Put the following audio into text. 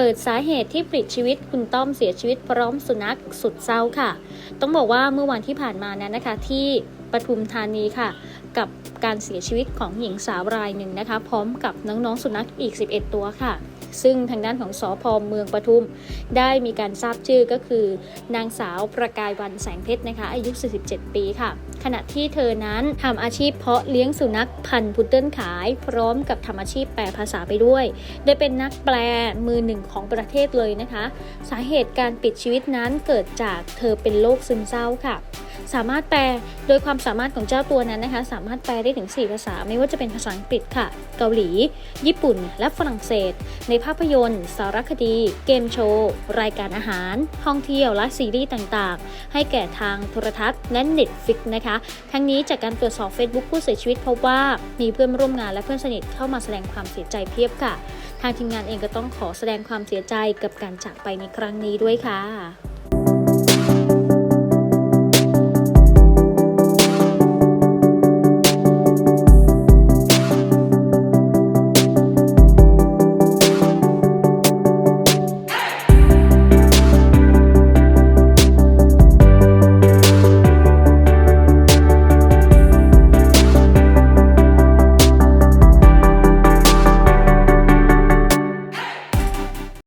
เปิดสาเหตุที่ปลิดชีวิตคุณต้อมเสียชีวิตพร้อมสุนัขสุดเศร้าค่ะ ต้องบอกว่าเมื่อวันที่ผ่านมานั้นนะคะที่ปทุมธานีค่ะ กับการเสียชีวิตของหญิงสาวรายหนึ่งนะคะ พร้อมกับน้องๆสุนัขอีก 11 ตัวค่ะ ซึ่งทางด้านของสอพอเมืองปทุม ได้มีการทราบชื่อก็คือ นางสาวประกายวันแสงเพชรนะคะ อายุ 47 ปีค่ะ ขณะที่เธอนั้นทำอาชีพเพาะเลี้ยงสุนัขพันธุ์พุดเดิ้ลขาย พร้อมกับทำอาชีพแปลภาษาไปด้วย ได้เป็นนักแปลมือหนึ่งของประเทศเลยนะคะ สาเหตุการปิดชีวิตนั้นเกิดจากเธอเป็นโรคซึมเศร้าค่ะ สามารถแปลโดยความสามารถของเจ้าตัวนั้นนะคะ สามารถแปลได้ถึง 4 ภาษา ไม่ว่าจะเป็นภาษาอังกฤษค่ะ เกาหลี ญี่ปุ่น และฝรั่งเศส ในภาพยนตร์ สารคดี เกมโชว์ รายการอาหาร ท่องเที่ยว และซีรีส์ต่างๆ ให้แก่ทางโทรทัศน์และ Netflix นะคะ ทั้งนี้จากการตรวจสอบ Facebook ผู้เสียชีวิตพบว่ามีเพื่อนร่วมงานและเพื่อนสนิทเข้ามาแสดงความเสียใจเพียบค่ะ ทางทีมงานเองก็ต้องขอแสดงความเสียใจกับการจากไปในครั้งนี้ด้วยค่ะ